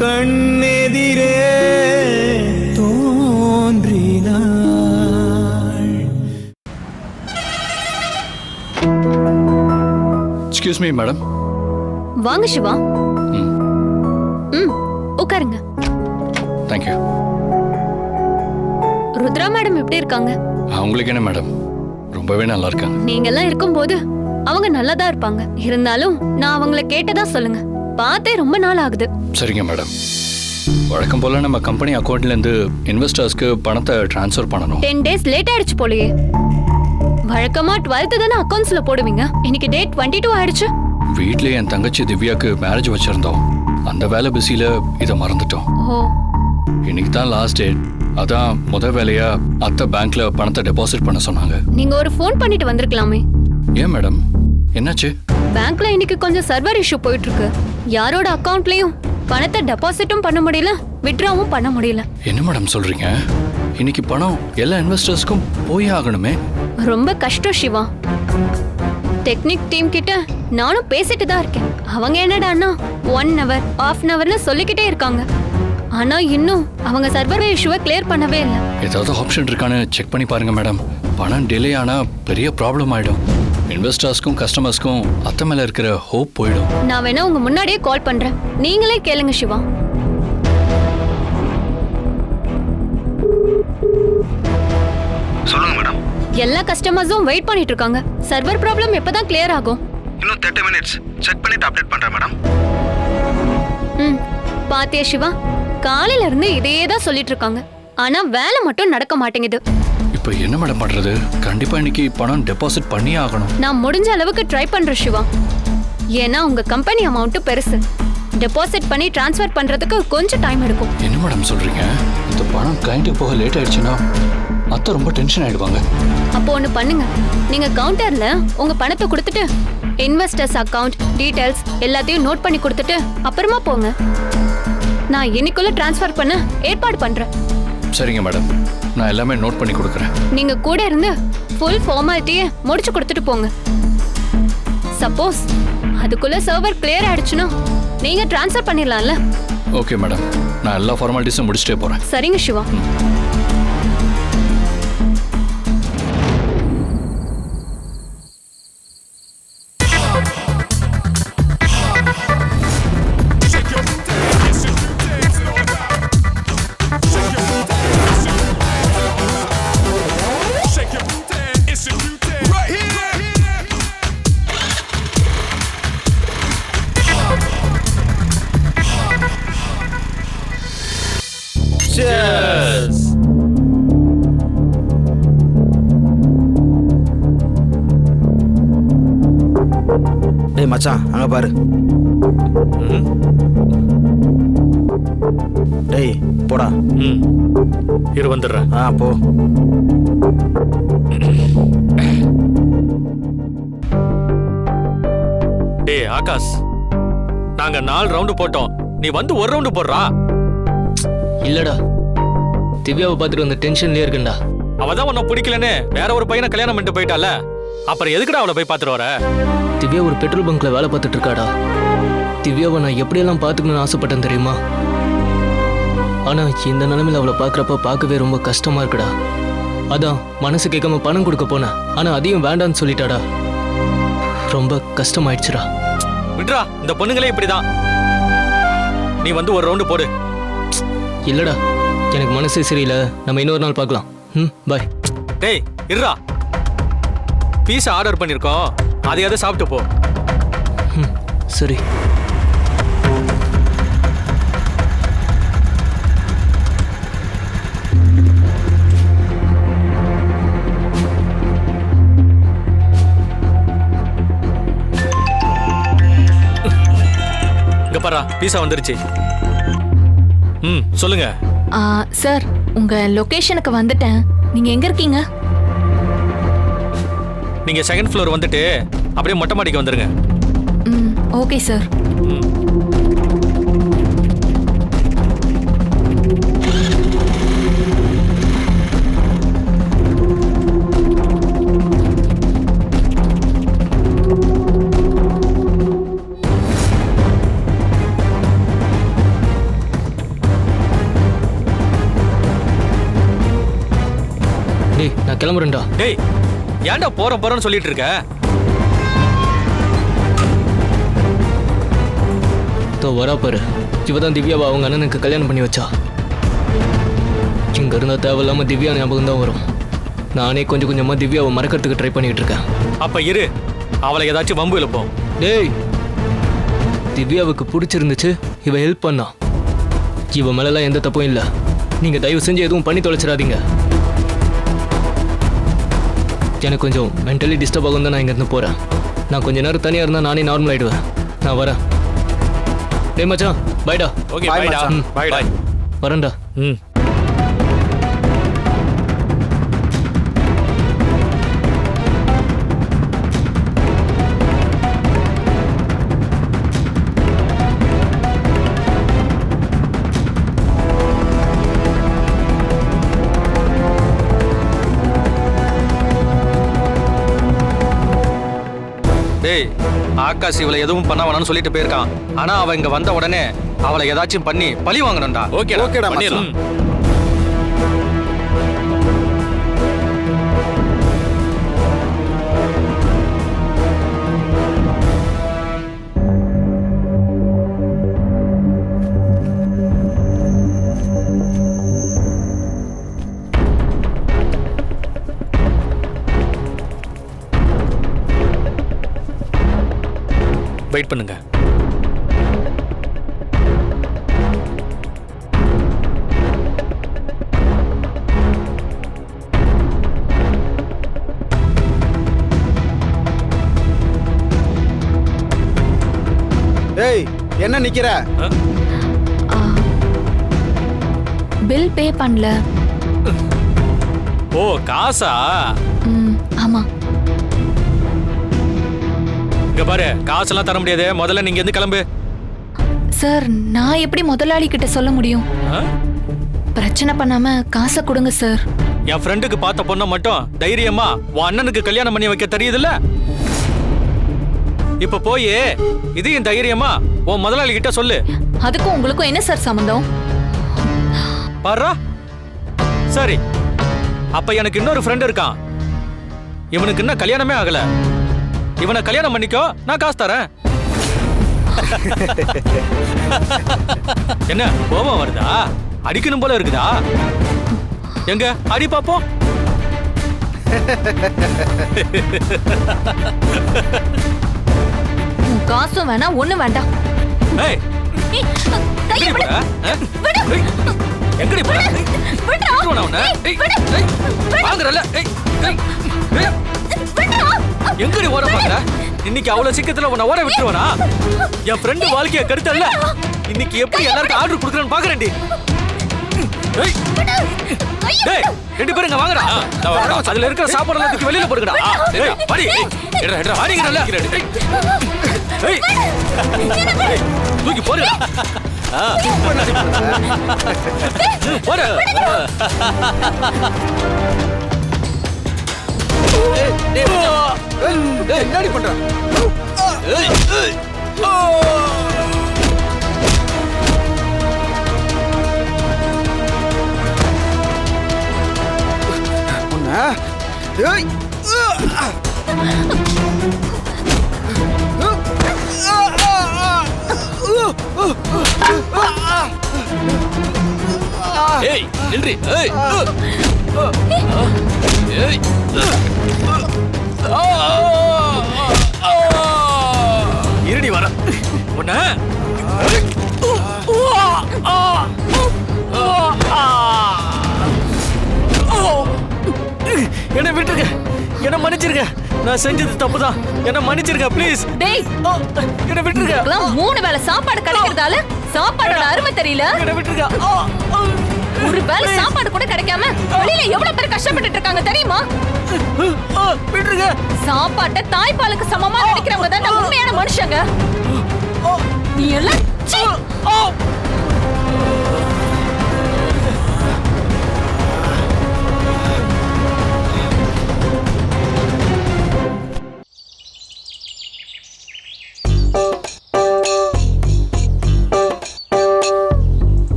கண்ணெதிரே தோன்றினாள். Excuse me madam வாங்க சிவா. ம். உட்காருங்க. தேங்க்யூ ருத்ரா மேடம் எப்படி இருக்காங்க? உங்களுக்கு என்ன மேடம் ரொம்பவே நல்லா இருக்காங்க. நீங்க எல்லாம் இருக்கும்போது அவங்க நல்லா தான் இருப்பாங்க. இருந்தாலும் நான் அவங்கள கேட்டதா சொல்லுங்க. பார்த்தே ரொம்ப நாள் ஆகுது சரிங்க மேடம் வழக்கம் போல் நம்ம கம்பெனி அக்கௌண்ட்லேருந்து இன்வெஸ்டர்ஸ்க்கு பணத்தை ட்ரான்ஸ்ஃபர் பண்ணணும். டென் டேஸ் லேட் ஆயிடுச்சு போலயே. வழக்கமா டுவெல்த் தானே அக்கௌண்ட்ஸ்ல போடுவீங்க? இன்னைக்கு டேட் டுவெண்ட்டி டூ ஆயிடுச்சு. வீட்லயே என் தங்கச்சி திவ்யாக்கு மேரேஜ் வச்சிருந்தோம். அந்த வேலை பிஸியில் இதை மறந்துட்டோம். இன்னைக்கு தான் லாஸ்ட் டேட் அதான் முத வேலையா அத்தை பேங்க்ல பணத்தை டெபாசிட் பண்ண சொன்னாங்க. நீங்க ஒரு ஃபோன் பண்ணிட்டு வந்திருக்கலாமே. ஏன் மேடம் என்னாச்சு? பேங்க்ல இன்னைக்கு கொஞ்சம் சர்வர் இஷ்யூ போயிட்டு இருக்கு யாரோட அக்கவுண்ட்லயும் பணத்தை டெபாசிட்டும் பண்ண முடியல வித்ட்ராவும் பண்ண முடியல. என்ன மேடம் சொல்றீங்க? இன்னைக்கு பணம் எல்லா இன்வெஸ்டர்ஸ்க்கும் போயே ஆகணுமே. ரொம்ப கஷ்டம் சிவா. டெக்னிக் டீம் கிட்ட நானும் பேசிட்டு தான் இருக்கேன். அவங்க என்னடான்னா ஒன் ஹவர் ஆஃப் ஹவர்னு சொல்லிக்கிட்டே இருக்காங்க. ஆனா இன்னும் அவங்க சர்வர் இஷ்யூவை கிளியர் பண்ணவே இல்லை. ஏதாவது ஆப்ஷன் இருக்கான்னு செக் பண்ணி பாருங்க மேடம். பணம் டிலே ஆனா பெரிய ப்ராப்ளம் ஆயிடும். இன்வெஸ்டர்ஸ்க்கும் கஸ்டமர்ஸ்க்கும் அத்தை மேல இருக்கிற ஹோப் போயிடும். நான் வேணா உங்க முன்னாடியே கால் பண்றேன். நீங்களே கேளுங்க சிவா. சொல்லுங்க மேடம் எல்லா கஸ்டமர்ஸும் வெயிட் பண்ணிட்டு இருக்காங்க. சர்வர் ப்ராப்ளம் எப்பதான் கிளியர் ஆகும்? இன்னும் தேர்ட்டி மினிட்ஸ் செக் பண்ணிட்டு அப்டேட் பண்றேன் மேடம் ம் பாத்தியா சிவா? காலையில இருந்து இதே தான் சொல்லிட்டு இருக்காங்க. ஆனா வேலை மட்டும் நடக்க மாட்டேங்குது. இப்போ என்ன மேடம் பண்றது? கண்டிப்பா இன்னைக்கு பணம் டெபாசிட் பண்ணியே ஆகணும். நான் முடிஞ்ச அளவுக்கு ட்ரை பண்றேன் சிவா. ஏன்னா உங்க கம்பெனி அமௌண்ட் பெருசு. டெபாசிட் பண்ணி ட்ரான்ஸ்ஃபர் பண்றதுக்கு கொஞ்சம் டைம் எடுக்கும். என்ன மேடம் சொல்றீங்க? இந்த பணம் கைண்டுக்கு போக லேட் ஆயிடுச்சுன்னா அத்தை ரொம்ப டென்ஷன் ஆயிடுவாங்க. அப்போ ஒன்று பண்ணுங்க. நீங்க கவுண்டர்ல உங்க பணத்தை கொடுத்துட்டு இன்வெஸ்டர்ஸ் அக்கவுண்ட் டீடைல்ஸ் எல்லாத்தையும் நோட் பண்ணி கொடுத்துட்டு அப்புறமா போங்க. நான் இன்னைக்குள்ள ட்ரான்ஸ்ஃபர் பண்ண ஏற்பாடு பண்றேன். சரிங்க மேடம் நான் எல்லாமே நோட் பண்ணி கொடுக்குறேன். நீங்க கூட இருந்து ஃபுல் ஃபார்மாலிட்டியை முடிச்சு கொடுத்துட்டு போங்க. சப்போஸ் அதுக்குள்ள சர்வர் கிளியர் ஆயிடுச்சுன்னா நீங்க ட்ரான்ஸ்ஃபர் பண்ணிடலாம்ல. ஓகே மேடம் நான் எல்லா ஃபார்மாலிட்டிஸும் முடிச்சுட்டே போறேன். சரிங்க சிவா. டேய் மச்சான் அங்க பாரு. டேய் போடா. ம். இரு வந்துடுறேன். ஆ போ. டேய் ஆகாஷ். நாங்க நாலு ரவுண்டு போட்டோம். நீ வந்து ஒரு ரவுண்டு போடுறா. இல்லடா. திவ்யாவை பார்த்துட்டு வந்த டென்ஷன்லயே இருக்கேன்டா. அவ தான் உன்னை பிடிக்கலன்னு வேற ஒரு பையனை கல்யாணம் பண்ணிட்டு போயிட்டால. அப்புறம் எதுக்குடா அவளை போய் பார்த்துட்டு வர? திவ்யா ஒரு பெட்ரோல் பங்க்ல வேலை பார்த்துட்டு இருக்காடா திவ்யாவை நான் எப்படியெல்லாம் பார்த்துக்கணும்னு ஆசைப்பட்டேன் தெரியுமா? ஆனா இந்த நிலைமையில அவளை பார்க்கறப்ப பார்க்கவே ரொம்ப கஷ்டமா இருக்குடா. அதான் மனசு கேட்காம பணம் கொடுக்க போனேன். ஆனா அதையும் வேண்டான்னு சொல்லிட்டாடா. ரொம்ப கஷ்டமாயிடுச்சுடா. விட்றா இந்த பொண்ணுங்களே இப்படிதான். நீ வந்து ஒரு ரவுண்டு போடு. இல்லடா எனக்கு மனசே சரியில்லை. நம்ம இன்னொரு நாள் பார்க்கலாம். ம் பாய் டேய் இருடா. பீஸா ஆர்டர் பண்ணிருக்கோம் அதையாவது சாப்பிட்டு போ. சரி. இங்க பாரா பீஸா வந்துருச்சு. ம் சொல்லுங்க. ஆ, சார் உங்க லொகேஷனுக்கு வந்துட்டேன். நீங்க எங்க இருக்கீங்க? நீங்கள் செகண்ட் ஃப்ளோர் வந்துட்டு அப்படியே மொட்டை மாடிக்கு வந்துடுங்க ஓகே சார். டேய் நான் கிளம்புறேன்டா. டேய் ஏன்டா போறோம் போறோம்னு சொல்லிட்டு இருக்க தோ வரா பாரு. இவ தான் திவ்யாவை அவங்க அண்ணனுக்கு கல்யாணம் பண்ணி வச்சா. இங்க இருந்தா தேவையில்லாம திவ்யா ஞாபகம் தான் வரும். நானே கொஞ்சம் கொஞ்சமா திவ்யாவை மறக்கிறதுக்கு ட்ரை பண்ணிட்டு இருக்கேன் அப்ப இரு. அவளை ஏதாச்சும் வம்பு இழுப்போம். டேய்! திவ்யாவுக்கு பிடிச்சிருந்துச்சு இவ ஹெல்ப் பண்ணா. இவ மேலலாம் எந்த தப்பும் இல்லை. நீங்க தயவு செஞ்சு எதுவும் பண்ணி தொலைச்சிடாதீங்க. எனக்கு கொஞ்சம் மென்டலி டிஸ்டர்ப் ஆகும் தான் நான் இங்கேருந்து போகிறேன் நான் கொஞ்ச நேரம் தனியாக இருந்தால் நானே நார்மல் ஆயிடுவேன். நான் வரேன். டேய் மச்சான் பாய்டா ஓகே பாய்டா. பாய்டா வரேன்டா. ம். டேய் ஆகாஷ் இவளை எதுவும் பண்ண வேணாம்னு சொல்லிட்டு போயிருக்கான். ஆனா அவ இங்க வந்த உடனே அவளை ஏதாச்சும் பண்ணி பழி வாங்கணும்டா. ஓகே ஓகேடா, மச்சான். வெயிட் பண்ணுங்க. ஏய் என்ன நிக்கிற? பில் பே பண்ணல. ஓ காசா? இங்க பாரு காசெல்லாம் தர முடியாது. முதல்ல நீங்க எந்த கிளம்பு. சார் நான் எப்படி முதலாளி கிட்ட சொல்ல முடியும்? பிரச்சனை பண்ணாம காசை கொடுங்க சார். என் ஃப்ரெண்டுக்கு பார்த்த பொண்ணை மட்டும் தைரியமா உன் அண்ணனுக்கு கல்யாணம் பண்ணி வைக்க தெரியுதுல்ல? இப்ப போய் இதையும் தைரியமா உன் முதலாளி கிட்ட சொல்லு. அதுக்கும் உங்களுக்கும் என்ன சார் சம்மந்தம் பாருடா சரி. அப்ப எனக்கு இன்னொரு ஃப்ரெண்ட் இருக்கான். இவனுக்கு இன்னும் கல்யாணமே ஆகல. இவனை கல்யாணம் பண்ணிக்கோ நான் காசு தரேன். என்ன கோபம் வருதா? அடிக்கணும் போல இருக்குதா? எங்க அடி பாப்போம் காசும் வேணாம் ஒண்ணும் வேண்டாம். எங்கடி. போற? ஆ? விடு. ஏய்? ஏய், ஏய், விடுடா. எங்கடி ஓட பாக்குற இன்னைக்கு அவ்வளவு சீக்கிரத்துல உன்னை ஓட விட்டுருவானா என் ஃப்ரெண்டு வாழ்க்கைய கருத்தல்ல இன்னைக்கு எப்படி எல்லாருக்கும் ஆர்டர் கொடுக்குறேன்னு கையை டேய், ரெண்டு பேரும் இங்க வாங்கடா அதுல இருக்கிற சாப்பாடு எல்லாம் தூக்கி வெளியில போடுங்கடா ஏய், வாடி. வாடிங்கிறல்ல? ஏய். ஏய், தூக்கி போடுடா போடு என்னடி பண்ற? உன்னை ஏய் நின்றி ஏய். ஏய். இருடி வர. உன்ன என்ன விட்டுருங்க. என்ன மன்னிச்சிருங்க. நான் செஞ்சது தப்புதான். என்ன மன்னிச்சிருங்க ப்ளீஸ். டேய். என்ன விட்டுருங்க. மூணு வேளை சாப்பாடு கிடைக்கிறதால சாப்பாடோட அருமை தெரியல. என்ன விட்டுருங்க. ஒரு வேளை சாப்பாடு கூட கிடைக்காம வெளியில எவ்வளவு பேர் கஷ்டப்பட்டுட்டு இருக்காங்க தெரியுமா? விட்டுருங்க. சாப்பாட்டை தாய்ப்பாலுக்கு சமமா நினைக்கிறவங்க தான் உண்மையான மனுஷங்க. நீ எல்லாம்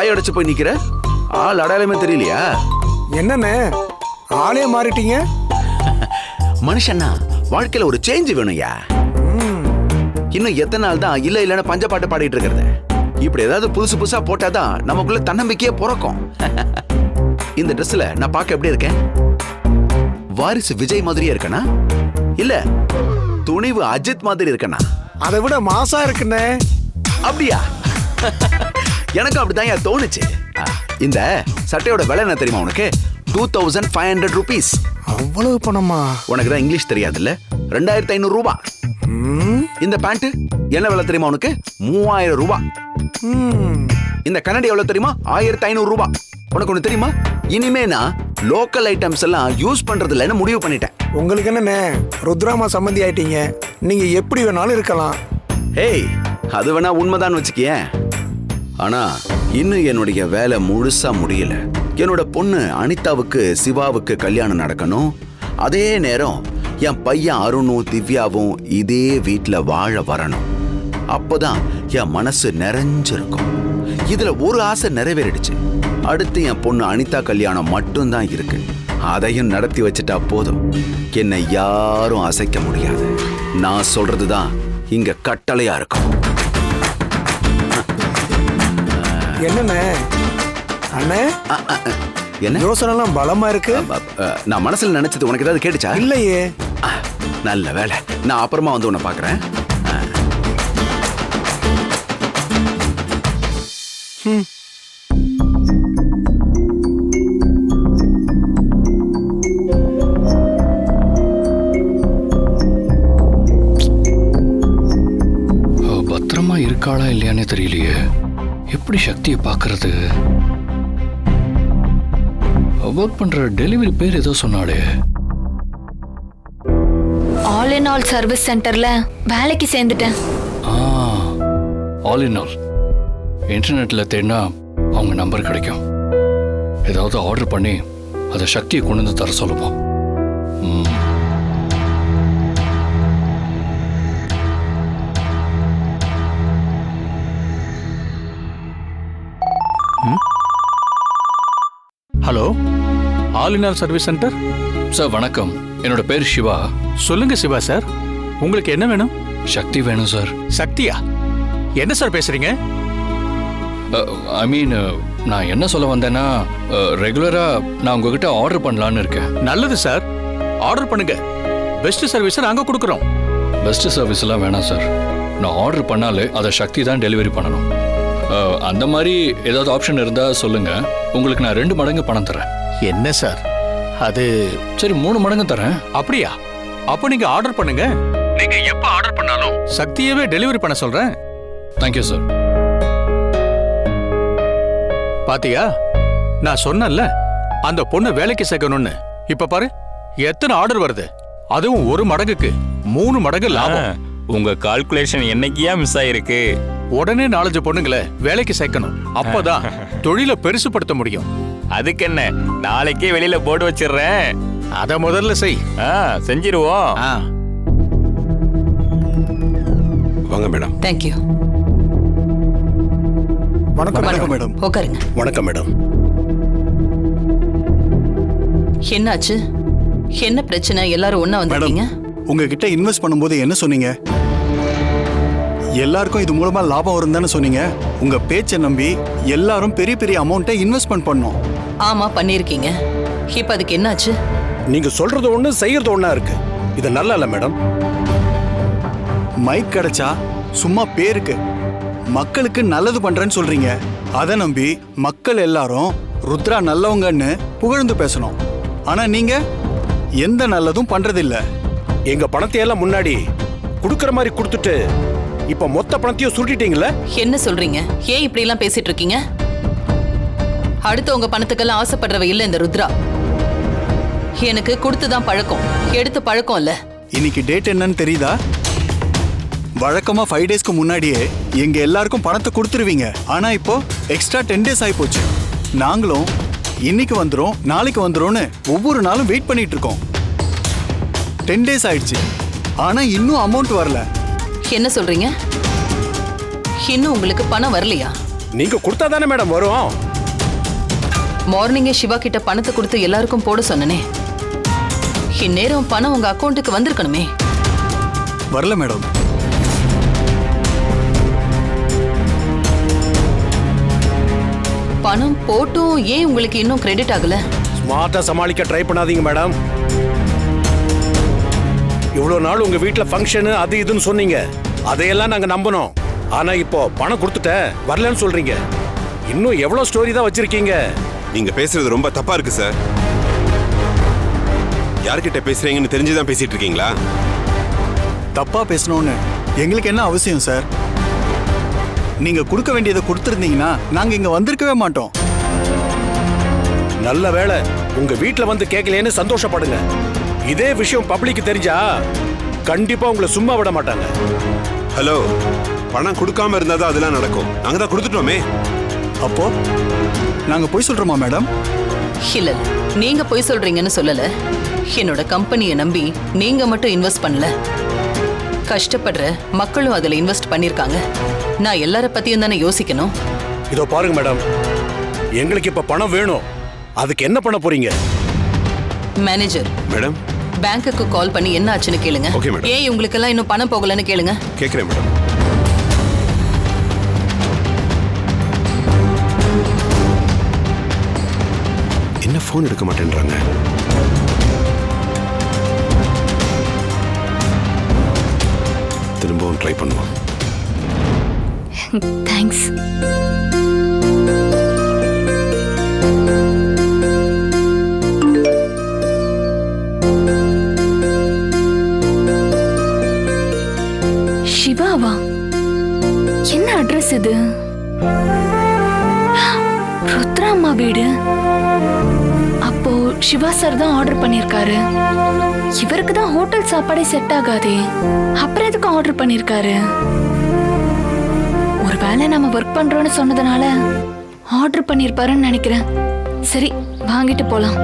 வாயடைச்சு போய் நிக்கிற? ஆள் அடையாளமே தெரியலையா? என்னண்ணே? ஆளே மாறிட்டீங்க. மனுஷன்னா வாழ்க்கையில ஒரு சேஞ்ச் வேணும்யா. இன்னும் எத்தனை நாள் தான் இல்ல இல்லன்னு பஞ்ச பாட்டு பாடிட்டு இருக்கிறது. இப்படி ஏதாவது புதுசு புதுசா போட்டாதான் நமக்குள்ள தன்னம்பிக்கையே பிறக்கும். இந்த ட்ரெஸ்ல நான் பார்க்க எப்படி இருக்கேன்? வாரிசு விஜய் மாதிரியே இருக்கனா? இல்ல துணிவு அஜித் மாதிரி இருக்கனா? அதை விட மாசா இருக்குண்ணே. அப்படியா? எனக்கு அப்படிதான் ஏன் தோணுச்சு. இந்த சட்டையோட விலை என்ன தெரியுமா உனக்கு? Two thousand five hundred rupees அவ்வளவு பணமா? உனக்கு தான் இங்கிலீஷ் தெரியாதுல்ல? ரெண்டாயிரத்தி ஐநூறு ரூபாய் ம், இந்த பேண்ட் என்ன விலை தெரியுமா உனக்கு? மூவாயிரம் ரூபாய் ம். இந்த கண்ணாடி எவ்வளவு தெரியுமா? ஆயிரத்தி ஐநூறு ரூபாய் உனக்கு ஒண்ணு தெரியுமா? இனிமே நான் லோக்கல் ஐட்டம்ஸ் எல்லாம் யூஸ் பண்றது இல்லைன்னு முடிவு பண்ணிட்டேன். உங்களுக்கு என்னண்ணே? ருத்ராமா சம்மந்தி ஆயிட்டீங்க. நீங்க எப்படி வேணாலும் இருக்கலாம். ஹேய் அது வேணா உண்மைதான் வச்சுக்கியேன். ஆனா இன்னும் என்னுடைய வேலை முழுசா முடியல. என்னோட பொண்ணு அனிதாவுக்கு சிவாவுக்கு கல்யாணம் நடக்கணும். அதே நேரம் என் பையன் அருணும் திவ்யாவும் இதே வீட்டில் வாழ வரணும். அப்போதான் என் மனசு நிறைஞ்சிருக்கும். இதுல ஒரு ஆசை நிறைவேறிடுச்சு. அடுத்து என் பொண்ணு அனிதா கல்யாணம் மட்டும்தான் இருக்கு. அதையும் நடத்தி வச்சுட்டா போதும். என்னை யாரும் அசைக்க முடியாது. நான் சொல்றதுதான் இங்க கட்டளையா இருக்கும். என்னண்ணே? அண்ணே? என்ன? யோசனைலாம் பலமா இருக்கு. நான் மனசுல நினைச்சது உனக்கு ஏதாவது கேட்டுச்சா? இல்லையே. நல்ல வேலை. நான் அப்புறமா வந்து உன்னை பாக்குறேன். பத்திரமா இருக்காளா இல்லையானே தெரியலையே. எப்படி சக்தியை பார்க்கறது? ஒர்க் பண்ற டெலிவரி பேர் ஏதோ சொன்னாலே. ஆல் இன் ஆல் சர்வீஸ் சென்டர்ல வேலைக்கு சேர்ந்துட்டேன். ஆ ஆல் இன் ஆல் இன்டர்நெட்ல தேடினா அவங்க நம்பர் கிடைக்கும். ஏதாவது ஆர்டர் பண்ணி அதை சக்தியை கொண்டு வந்து தர சொல்லுவோம் hello? All in all service centre? Sir வணக்கம். என்னோட பேர் சிவா சொல்லுங்க சிவா சார். உங்களுக்கு என்ன வேணும்? சக்தி வேணும் சார். சக்தியா? என்ன சார் பேசுறீங்க? ஐ மீன் நான் என்ன சொல்ல வந்தேன்னா ரெகுலராக நான் உங்ககிட்ட ஆர்டர் பண்ணலான்னு இருக்கேன். நல்லது சார். ஆர்டர் பண்ணுங்க. பெஸ்ட் சர்வீஸ் நாங்க கொடுக்குறோம். பெஸ்ட் சர்வீஸ் எல்லாம் வேணாம் சார். நான் ஆர்டர் பண்ணாலே அதை சக்தி தான் டெலிவரி பண்ணணும். அந்த மாதிரி ஏதாவது ஆப்ஷன் இருந்தால் சொல்லுங்கள் உங்களுக்கு நான் ரெண்டு மடங்கு பணம் தரேன் என்ன சார்? அது சரி மூணு மடங்கு தரேன் அப்படியா? அப்போ நீங்க ஆர்டர் பண்ணுங்க. நீங்க எப்ப ஆர்டர் பண்ணாலும். சக்தியவே டெலிவரி பண்ண சொல்றேன். தேங்க்யூ சார் பாத்தியா? நான் சொன்னேன்ல அந்த பொண்ணு வேலைக்கு சேர்க்கணும்னு. இப்ப பாரு எத்தனை ஆர்டர் வருது? அதுவும் ஒரு மடங்குக்கு மூணு மடங்கு லாபம். உங்க கால்குலேஷன் என்னைக்கியா மிஸ் ஆயிருக்கு? உடனே நாலஞ்சு பொண்ணுங்களை வேலைக்கு சேர்க்கணும். அப்பதான் தொழிலை பெருசுபடுத்த முடியும். அதுக்கு என்ன நாளைக்கே வெளியில போர்டு வச்சிடுறேன். அத முதல்ல செய். ஆ செஞ்சிருவோம். வாங்க மேடம். தேங்க்யூ வணக்கம் வணக்கம். மேடம். உட்காருங்க. வணக்கம் மேடம். என்னாச்சு? என்ன பிரச்சனை? எல்லாரும் ஒண்ணா வந்திருக்கீங்க? உங்ககிட்ட இன்வெஸ்ட் பண்ணும்போது என்ன சொன்னீங்க? எல்லாருக்கும் இது மூலமா லாபம் வரும் தானே சொன்னீங்க? உங்க பேச்சை நம்பி எல்லாரும் பெரிய பெரிய அமௌண்ட்டை இன்வெஸ்ட்மெண்ட் பண்ணோம். ஆமா பண்ணிருக்கீங்க இப்ப அதுக்கு என்னாச்சு? நீங்க சொல்றது ஒண்ணு செய்யறது ஒண்ணா இருக்கு. இது நல்லா இல்ல மேடம். மைக் கிடைச்சா சும்மா பேருக்கு. மக்களுக்கு நல்லது பண்றேன்னு சொல்றீங்க. அதை நம்பி மக்கள் எல்லாரும் ருத்ரா நல்லவங்கன்னு புகழ்ந்து பேசணும். ஆனா நீங்க எந்த நல்லதும் பண்றதில்ல. எங்க பணத்தை எல்லாம் முன்னாடி குடுக்கற மாதிரி கொடுத்துட்டு இப்ப மொத்த பணத்தையும் சுருட்டிட்டீங்களே என்ன சொல்றீங்க? ஏன் இப்படி எல்லாம் பேசிட்டு இருக்கீங்க அடுத்து உங்க பணத்துக்கெல்லாம் ஆசைப்படுறவ இல்ல இந்த ருத்ரா. எனக்கு கொடுத்துதான் பழக்கம். எடுத்து பழக்கம் இல்ல. இன்னைக்கு டேட் என்னன்னு தெரியுதா? வழக்கமா ஃபைவ் டேஸ்க்கு முன்னாடியே எங்க எல்லாருக்கும் பணத்தை கொடுத்துருவீங்க. ஆனா இப்போ எக்ஸ்ட்ரா டென் டேஸ் ஆகி போச்சு நாங்களும் இன்னைக்கு வந்துரும் நாளைக்கு வந்துரும்னு ஒவ்வொரு நாளும் வெயிட் பண்ணிட்டு இருக்கோம். டென் டேஸ் ஆயிடுச்சு. ஆனா இன்னும் அமௌண்ட் வரல. என்ன சொல்றீங்க? இன்னும் உங்களுக்கு பணம் வரலையா? நீங்க கொடுத்தா தானே மேடம் வரும். மார்னிங்கே சிவா கிட்ட பணத்தை கொடுத்து எல்லாருக்கும் போட சொன்னனே. இந்நேரம் பணம் உங்க அக்கௌண்ட்டுக்கு வந்திருக்கணுமே. வரல மேடம். பணம் போட்டும் ஏன் உங்களுக்கு இன்னும் கிரெடிட் ஆகல? ஸ்மார்ட்டா சமாளிக்க ட்ரை பண்ணாதீங்க மேடம். இவ்வளோ நாள் உங்க வீட்ல ஃபங்க்ஷனு அது இதுன்னு சொன்னீங்க. அதையெல்லாம் நாங்க நம்பணும். ஆனா இப்போ பணம் கொடுத்துட்டேன் வரலன்னு சொல்றீங்க. இன்னும் எவ்வளவு ஸ்டோரி தான் வச்சிருக்கீங்க? நீங்க பேசுறது ரொம்ப தப்பா இருக்கு சார் யார்கிட்ட பேசுறீங்கன்னு தெரிஞ்சுதான் பேசிட்டு இருக்கீங்களா? தப்பா பேசணும்னு எங்களுக்கு என்ன அவசியம் சார் நீங்க கொடுக்க வேண்டியதை கொடுத்துருந்தீங்கன்னா நாங்க இங்க வந்திருக்கவே மாட்டோம். நல்ல வேளை உங்க வீட்ல வந்து கேட்கலையேன்னு சந்தோஷப்படுங்க. இதே விஷயம் பப்ளிக் தெரிஞ்சா கண்டிப்பா உங்களை சும்மா விட மாட்டாங்க. ஹலோ பணம் கொடுக்காம இருந்தாதான் அதெல்லாம் நடக்கும். நாங்க தான் கொடுத்துட்டோமே. அப்போ? நாங்க போய் சொல்றோமா மேடம்? இல்ல நீங்க போய் சொல்றீங்கன்னு சொல்லல. என்னோட கம்பெனியை நம்பி நீங்க மட்டும் இன்வெஸ்ட் பண்ணல. கஷ்டப்படுற மக்களும் அதுல இன்வெஸ்ட் பண்ணிருக்காங்க. நான் எல்லார பத்தியும் தானே யோசிக்கணும். இதோ பாருங்க மேடம். எங்களுக்கு இப்ப பணம் வேணும். அதுக்கு என்ன பண்ண போறீங்க? மேனேஜர் மேடம் பேங்க்குக்கு கால் பண்ணி என்ன ஆச்சுன்னு கேளுங்க. Okay, madam. ஏன் உங்களுக்கெல்லாம் இன்னும் பணம் போகலன்னு கேளுங்க. கேக்குறேன் மேடம் என்ன ஃபோன் எடுக்க மாட்டேன்றாங்க? திரும்பவும் ட்ரை பண்ணுவோம். தேங்க்ஸ் என்ன இது ருத்ரா அம்மா வீடு. அப்போ சிவா சார் தான் ஆர்டர் பண்ணிருக்காரு. இவருக்கு தான் ஹோட்டல் சாப்பாடே செட் ஆகாதே. அப்புறம் எதுக்கு ஆர்டர் பண்ணிருக்காரு? ஒருவேளை நம்ம ஒர்க் பண்றோம்னு சொன்னதுனால ஆர்டர் பண்ணிருப்பாருன்னு நினைக்கிறேன். சரி வாங்கிட்டு போலாம்.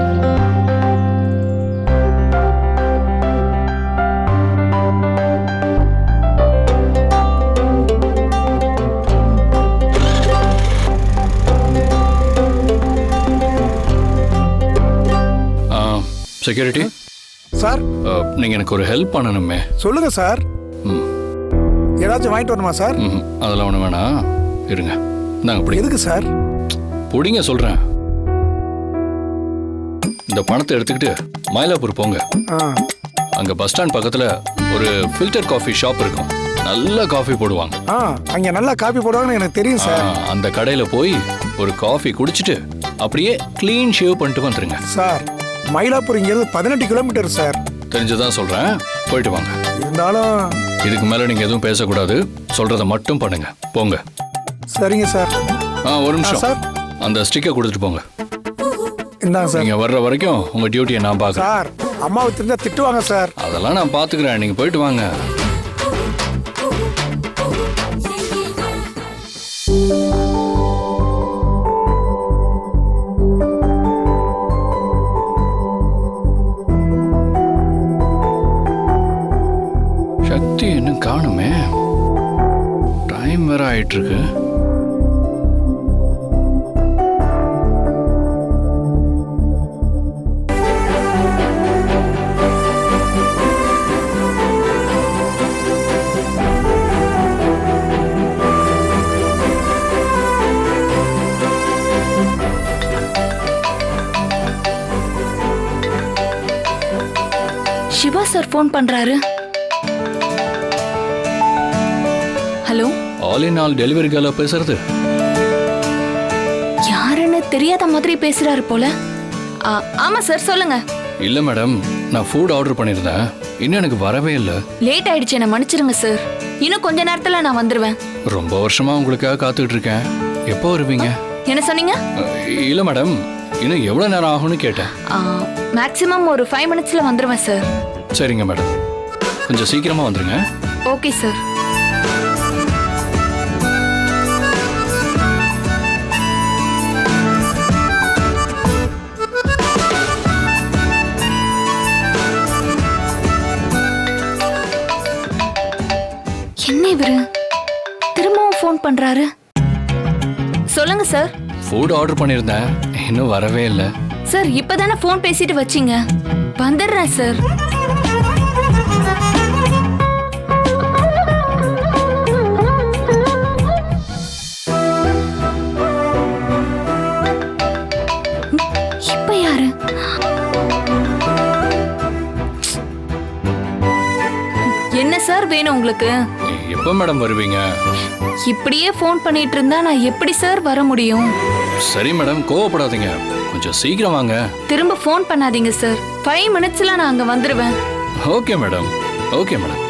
செக்யூரிட்டி சார் நீங்கள் எனக்கு ஒரு ஹெல்ப் பண்ணணுமே. சொல்லுங்க சார் ம். ஏதாச்சும் வாங்கிட்டு வரணுமா சார் ம் அதெல்லாம் ஒன்று வேணாம். இருங்க. நாங்கள் பிடி. எதுக்கு சார் பிடிங்க சொல்கிறேன் இந்த பணத்தை எடுத்துக்கிட்டு மயிலாப்பூர் போங்க. அங்கே பஸ் ஸ்டாண்ட் பக்கத்தில் ஒரு ஃபில்டர் காஃபி ஷாப் இருக்கும். நல்ல காஃபி போடுவாங்க. ஆ அங்க நல்லா காப்பி போடுவாங்கன்னு எனக்கு தெரியும் சார் அந்த கடையில் போய் ஒரு காஃபி குடிச்சிட்டு அப்படியே க்ளீன் ஷேவ் பண்ணிட்டு வந்துருங்க. சார் மயிலாப்பூர் இங்கிருந்து பதினெட்டு கிலோமீட்டர் சார். தெரிஞ்சுதான் சொல்கிறேன் போயிட்டு வாங்க. இருந்தாலும் இதுக்கு மேலே நீங்கள் எதுவும் பேசக்கூடாது. சொல்கிறத மட்டும் பண்ணுங்க. போங்க. சரிங்க சார். ஆ ஒரு நிமிஷம். சார். அந்த ஸ்டிக்கை கொடுத்துட்டு போங்க. இந்தாங்க சார். நீங்கள் வர்ற வரைக்கும் உங்கள் டியூட்டியை நான் பார்க்குறேன். சார் அம்மாவை தெரிஞ்சா திட்டுவாங்க சார். அதெல்லாம் நான் பார்த்துக்கிறேன். நீங்கள் போயிட்டு வாங்க. டைம் சிவா சார் ஃபோன் பண்றாரு. Hello? All in all delivery கேர்ல பேசுறது? யாருன்னு தெரியாத மாதிரி பேசுறாரு போல. ஆ, ஆமா சார் சொல்லுங்க. இல்லை மேடம் நான் ஃபுட் ஆர்டர் பண்ணியிருந்தேன் இன்னும் எனக்கு வரவே இல்லை. லேட் ஆயிடுச்சு என்ன மன்னிச்சிருங்க சார். இன்னும் கொஞ்ச நேரத்துல நான் வந்துருவேன். ரொம்ப வருஷமா உங்களுக்காக காத்துக்கிட்டு இருக்கேன். எப்போ வருவீங்க? என்ன சொன்னீங்க? அஹ், இல்ல மேடம் இன்னும் எவ்வளவு நேரம் ஆகும்னு கேட்டேன். மேக்ஸிமம் ஒரு ஃபைவ் மினிட்ஸ்ல வந்துருவேன் சார். சரிங்க மேடம். கொஞ்சம் சீக்கிரமா வந்துருங்க. Okay sir. இவரு திரும்பவும் ஃபோன் பண்றாரு? சொல்லுங்க சார் ஃபுட் ஆர்டர் பண்ணியிருந்தேன். இன்னும் வரவே இல்லை. சார் இப்பதானே ஃபோன் பேசிட்டு வச்சீங்க? வந்துடுறேன் சார் இப்ப யாரு? என்ன சார் வேணும் உங்களுக்கு? எப்போ மேடம் வருவீங்க? இப்படியே ஃபோன் பண்ணிட்டு இருந்தா நான் எப்படி சார் வர முடியும்? சரி மேடம் கோவப்படாதீங்க. கொஞ்சம் சீக்கிரம் வாங்க. திரும்ப ஃபோன் பண்ணாதீங்க சார் ஃபைவ் மினிட்ஸ்ல நான் அங்க வந்துருவேன். Okay madam okay madam.